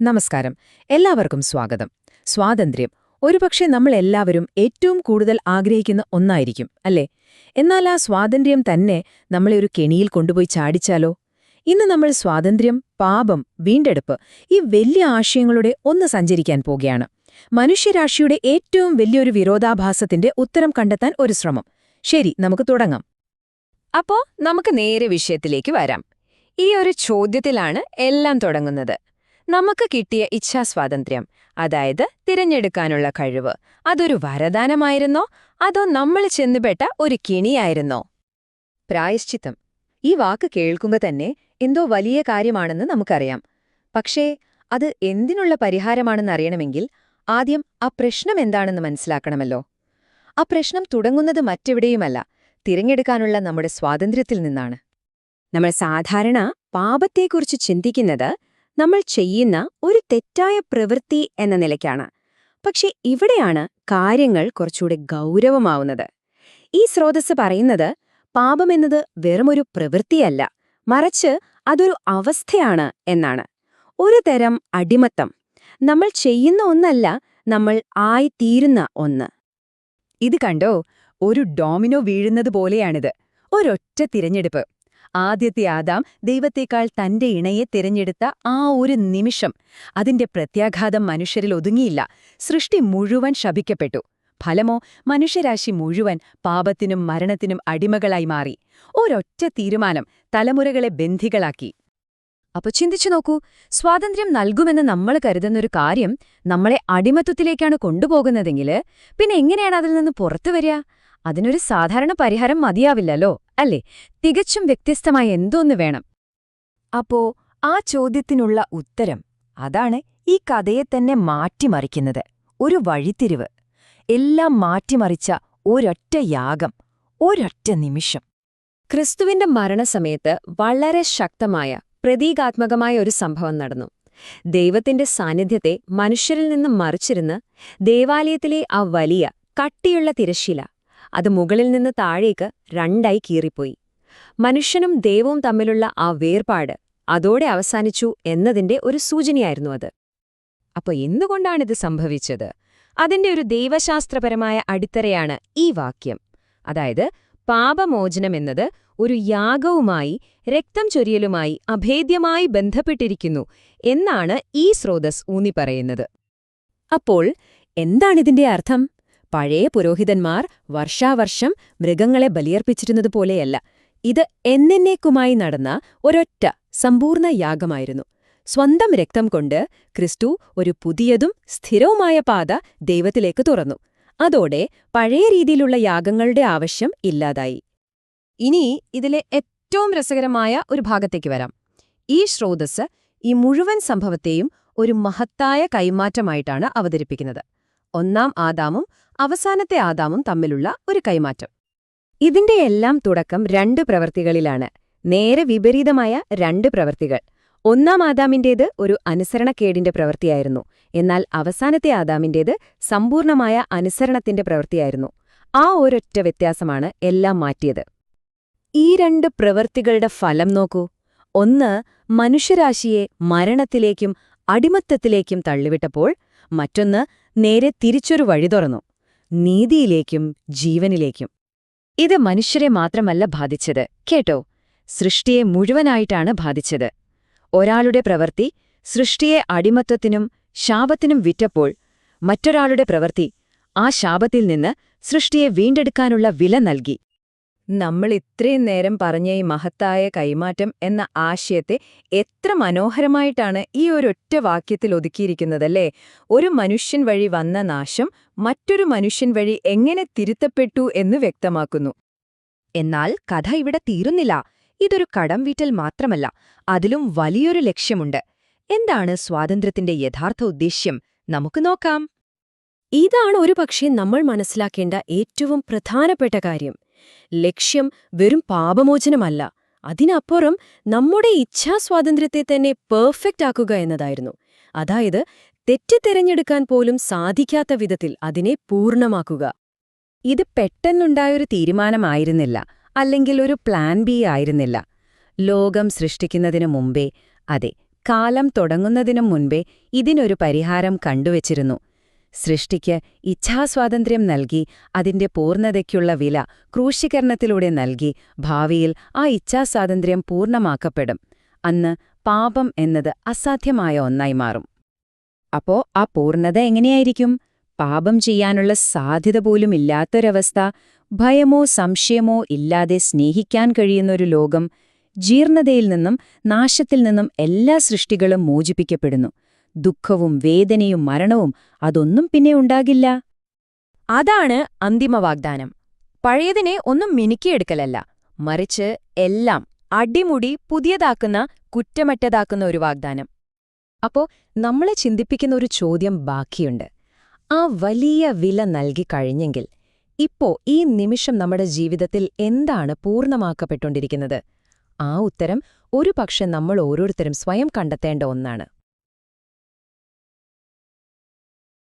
നമസ്കാരം. എല്ലാവർക്കും സ്വാഗതം. സ്വാതന്ത്ര്യം ഒരുപക്ഷെ നമ്മൾ എല്ലാവരും ഏറ്റവും കൂടുതൽ ആഗ്രഹിക്കുന്ന ഒന്നായിരിക്കും അല്ലേ? എന്നാൽ ആ സ്വാതന്ത്ര്യം തന്നെ നമ്മളെ ഒരു കെണിയിൽ കൊണ്ടുപോയി ചാടിച്ചാലോ? ഇന്ന് നമ്മൾ സ്വാതന്ത്ര്യം പാപം വീണ്ടെടുപ്പ് ഈ വലിയ ആശയങ്ങളുടെ ഒന്ന് സഞ്ചരിക്കാൻ പോകുകയാണ് മനുഷ്യരാശിയുടെ ഏറ്റവും വലിയൊരു വിരോധാഭാസത്തിന്റെ ഉത്തരം കണ്ടെത്താൻ ഒരു ശ്രമം. ശരി നമുക്ക് തുടങ്ങാം. അപ്പോ നമുക്ക് നേരെ വിഷയത്തിലേക്ക് വരാം. ഈ ഒരു ചോദ്യത്തിലാണ് എല്ലാം തുടങ്ങുന്നത്. നമുക്ക് കിട്ടിയ ഇച്ഛാസ്വാതന്ത്ര്യം അതായത് തിരഞ്ഞെടുക്കാനുള്ള കഴിവ്. അതൊരു വരദാനമായിരുന്നോ? അതോ നമ്മൾ ചെന്നുപെട്ട ഒരു കിണിയായിരുന്നോ? പ്രായശ്ചിത്തം. ഈ വാക്ക് കേൾക്കുമ്പോൾ തന്നെ എന്തോ വലിയ കാര്യമാണെന്ന് നമുക്കറിയാം. പക്ഷേ അത് എന്തിനുള്ള പരിഹാരമാണെന്ന് അറിയണമെങ്കിൽ ആദ്യം ആ പ്രശ്നം എന്താണെന്ന് മനസ്സിലാക്കണമല്ലോ. ആ പ്രശ്നം തുടങ്ങുന്നത് മറ്റെവിടെയുമല്ല തിരഞ്ഞെടുക്കാനുള്ള നമ്മുടെ സ്വാതന്ത്ര്യത്തിൽ നിന്നാണ്. നമ്മൾ സാധാരണ പാപത്തെക്കുറിച്ച് ചിന്തിക്കുന്നത് നമ്മൾ ചെയ്യുന്ന ഒരു തെറ്റായ പ്രവൃത്തി എന്ന നിലയ്ക്കാണ്. പക്ഷെ ഇവിടെയാണ് കാര്യങ്ങൾ കുറച്ചുകൂടി ഗൗരവമാവുന്നത്. ഈ സ്രോതസ് പറയുന്നത് പാപമെന്നത് വെറുമൊരു പ്രവൃത്തിയല്ല മറിച്ച് അതൊരു അവസ്ഥയാണ് എന്നാണ്. ഒരു തരം അടിമത്തം. നമ്മൾ ചെയ്യുന്ന ഒന്നല്ല നമ്മൾ ആയിത്തീരുന്ന ഒന്ന്. ഇത് കണ്ടോ? ഒരു ഡോമിനോ വീഴുന്നത് പോലെയാണിത്. ഒരൊറ്റ തിരഞ്ഞെടുപ്പ്. ആദ്യത്തെ ആദാം ദൈവത്തേക്കാൾ തന്റെ ഇണയെ തിരഞ്ഞെടുത്ത ആ ഒരു നിമിഷം. അതിന്റെ പ്രത്യാഘാതം മനുഷ്യരിൽ ഒതുങ്ങിയില്ല. സൃഷ്ടി മുഴുവൻ ശപിക്കപ്പെട്ടു. ഫലമോ മനുഷ്യരാശി മുഴുവൻ പാപത്തിനും മരണത്തിനും അടിമകളായി മാറി. ഒരൊറ്റ തീരുമാനം തലമുറകളെ ബന്ധികളാക്കി. അപ്പൊ ചിന്തിച്ചു നോക്കൂ സ്വാതന്ത്ര്യം നൽകുമെന്ന് നമ്മൾ കരുതുന്നൊരു കാര്യം നമ്മളെ അടിമത്വത്തിലേക്കാണ് കൊണ്ടുപോകുന്നതെങ്കിൽ പിന്നെ എങ്ങനെയാണ് അതിൽ നിന്ന് പുറത്തു വരിക? അതിനൊരു സാധാരണ പരിഹാരം മതിയാവില്ലല്ലോ. അല്ലേ? തികച്ചും വ്യത്യസ്തമായ എന്തോന്ന് വേണം? അപ്പോ ആ ചോദ്യത്തിനുള്ള ഉത്തരം അതാണ് ഈ കഥയെ തന്നെ മാറ്റിമറിക്കുന്നത്. ഒരു വഴിത്തിരിവ്. എല്ലാം മാറ്റിമറിച്ച ഒരൊറ്റ യാഗം ഒരൊറ്റ നിമിഷം. ക്രിസ്തുവിന്റെ മരണസമയത്ത് വളരെ ശക്തമായ പ്രതീകാത്മകമായ ഒരു സംഭവം നടന്നു. ദൈവത്തിന്റെ സാന്നിധ്യത്തെ മനുഷ്യരിൽ നിന്ന് മറിച്ചിരുന്ന് ദേവാലയത്തിലെ ആ വലിയ കട്ടിയുള്ള തിരശ്ശീല അത് മുകളിൽ നിന്ന് താഴേക്ക് രണ്ടായി കീറിപ്പോയി. മനുഷ്യനും ദൈവവും തമ്മിലുള്ള ആ വേർപാട് അതോടെ അവസാനിച്ചു എന്നതിന്റെ ഒരു സൂചനയായിരുന്നു അത്. അപ്പൊ എന്തുകൊണ്ടാണിത് സംഭവിച്ചത്? അതിന്റെ ഒരു ദൈവശാസ്ത്രപരമായ അടിത്തറയാണ് ഈ വാക്യം. അതായത് പാപമോചനമെന്നത് ഒരു യാഗവുമായി രക്തം ചൊരിയലുമായി അഭേദ്യമായി ബന്ധപ്പെട്ടിരിക്കുന്നു എന്നാണ് ഈ സ്രോതസ് ഊന്നിപ്പറയുന്നത്. അപ്പോൾ എന്താണിതിന്റെ അർത്ഥം? പഴയ പുരോഹിതന്മാർ വർഷാവർഷം മൃഗങ്ങളെ ബലിയർപ്പിച്ചിരുന്നത് പോലെയല്ല. ഇത് എന്നേക്കുമായി നടന്ന ഒരൊറ്റ സമ്പൂർണ യാഗമായിരുന്നു. സ്വന്തം രക്തം കൊണ്ട് ക്രിസ്തു ഒരു പുതിയതും സ്ഥിരവുമായ പാത ദൈവത്തിലേക്ക് തുറന്നു. അതോടെ പഴയ രീതിയിലുള്ള യാഗങ്ങളുടെ ആവശ്യം ഇല്ലാതായി. ഇനി ഇതിലെ ഏറ്റവും രസകരമായ ഒരു ഭാഗത്തേക്ക് വരാം. ഈ സ്രോതസ് ഈ മുഴുവൻ സംഭവത്തെയും ഒരു മഹത്തായ കൈമാറ്റമായിട്ടാണ് അവതരിപ്പിക്കുന്നത്. ഒന്നാം ആദാമും അവസാനത്തെ ആദാമും തമ്മിലുള്ള ഒരു കൈമാറ്റം. ഇതിന്റെ എല്ലാം തുടക്കം രണ്ട് പ്രവൃത്തികളിലാണ് നേരെ വിപരീതമായ രണ്ട് പ്രവൃത്തികൾ ഒന്നാം ആദാമിന്റേത് ഒരു അനുസരണക്കേടിന്റെ പ്രവൃത്തിയായിരുന്നു എന്നാൽ അവസാനത്തെ ആദാമിന്റേത് സമ്പൂർണമായ അനുസരണത്തിന്റെ പ്രവൃത്തിയായിരുന്നു ആ ഒരൊറ്റ വ്യത്യാസമാണ് എല്ലാം മാറ്റിയത്. ഈ രണ്ട് പ്രവൃത്തികളുടെ ഫലം നോക്കൂ. ഒന്ന് മനുഷ്യരാശിയെ മരണത്തിലേക്കും അടിമത്തത്തിലേക്കും തള്ളിവിട്ടപ്പോൾ മറ്റൊന്ന് നേരെ തിരിച്ചൊരു വഴി തുറന്നു. നീതിയിലേക്കും ജീവനിലേക്കും. ഇത് മനുഷ്യരെ മാത്രമല്ല ബാധിച്ചത്. കേട്ടോ? സൃഷ്ടിയെ മുഴുവനായിട്ടാണ് ബാധിച്ചത്. ഒരാളുടെ പ്രവൃത്തി സൃഷ്ടിയെ അടിമത്വത്തിനും ശാപത്തിനും വിറ്റപ്പോൾ മറ്റൊരാളുടെ പ്രവൃത്തി ആ ശാപത്തിൽ നിന്ന് സൃഷ്ടിയെ വീണ്ടെടുക്കാനുള്ള വില നൽകി. നമ്മൾ ഇത്രയും നേരം പറഞ്ഞ ഈ മഹത്തായ കൈമാറ്റം എന്ന ആശയത്തെ എത്ര മനോഹരമായിട്ടാണ് ഈ ഒരൊറ്റ വാക്യത്തിൽ ഒതുക്കിയിരിക്കുന്നതല്ലേ? ഒരു മനുഷ്യൻ വഴി വന്ന നാശം മറ്റൊരു മനുഷ്യൻ വഴി എങ്ങനെ തിരുത്തപ്പെട്ടു എന്ന് വ്യക്തമാക്കുന്നു. എന്നാൽ കഥ ഇവിടെ തീരുന്നില്ല. ഇതൊരു കടം വീട്ടൽ മാത്രമല്ല അതിലും വലിയൊരു ലക്ഷ്യമുണ്ട്. എന്താണ് സ്വാതന്ത്ര്യത്തിന്റെ യഥാർത്ഥ ഉദ്ദേശ്യം? നമുക്ക് നോക്കാം. ഇതാണ് ഒരുപക്ഷെ നമ്മൾ മനസ്സിലാക്കേണ്ട ഏറ്റവും പ്രധാനപ്പെട്ട കാര്യം. ലക്ഷ്യം വെറും പാപമോചനമല്ല. അതിനപ്പുറം നമ്മുടെ ഇച്ഛാസ്വാതന്ത്ര്യത്തെ തന്നെ പെർഫെക്റ്റ് ആക്കുക എന്നതായിരുന്നു. അതായത് തെറ്റ് തിരഞ്ഞെടുക്കാൻ പോലും സാധിക്കാത്ത വിധത്തിൽ അതിനെ പൂർണമാക്കുക. ഇത് പെട്ടെന്നുണ്ടായൊരു തീരുമാനമായിരുന്നില്ല. അല്ലെങ്കിൽ ഒരു പ്ലാൻ ബി ആയിരുന്നില്ല. ലോകം സൃഷ്ടിക്കുന്നതിനു മുമ്പേ അതെ കാലം തുടങ്ങുന്നതിനു മുൻപേ ഇതിനൊരു പരിഹാരം കണ്ടുവച്ചിരുന്നു. സൃഷ്ടിക്ക് ഇച്ഛാസ്വാതന്ത്ര്യം നൽകി അതിന്റെ പൂർണതയ്ക്കുള്ള വില ക്രൂശീകരണത്തിലൂടെ നൽകി ഭാവിയിൽ ആ ഇച്ഛാസ്വാതന്ത്ര്യം പൂർണമാക്കപ്പെടും. അന്ന് പാപം എന്നത് അസാധ്യമായ ഒന്നായി മാറും. അപ്പോ ആ പൂർണത എങ്ങനെയായിരിക്കും? പാപം ചെയ്യാനുള്ള സാധ്യത പോലും ഇല്ലാത്തൊരവസ്ഥ ഭയമോ സംശയമോ ഇല്ലാതെ സ്നേഹിക്കാൻ കഴിയുന്നൊരു ലോകം ജീർണതയിൽ നിന്നും നാശത്തിൽ നിന്നും എല്ലാ സൃഷ്ടികളും മോചിപ്പിക്കപ്പെടുന്നു. ദുഃഖവും വേദനയും മരണവും അതൊന്നും പിന്നെ ഉണ്ടാകില്ല. അതാണ് അന്തിമ വാഗ്ദാനം പഴയതിനെ ഒന്നും മിനുക്കിയെടുക്കലല്ല. മറിച്ച് എല്ലാം അടിമുടി പുതിയതാക്കുന്ന കുറ്റമറ്റതാക്കുന്ന ഒരു വാഗ്ദാനം. അപ്പോ നമ്മളെ ചിന്തിപ്പിക്കുന്ന ഒരു ചോദ്യം ബാക്കിയുണ്ട്. ആ വലിയ വില നൽകി കഴിഞ്ഞെങ്കിൽ ഇപ്പോ ഈ നിമിഷം നമ്മുടെ ജീവിതത്തിൽ എന്താണ് പൂർണമാക്കപ്പെട്ടുകൊണ്ടിരിക്കുന്നത്? ആ ഉത്തരം ഒരു നമ്മൾ ഓരോരുത്തരും സ്വയം കണ്ടെത്തേണ്ട ഒന്നാണ്.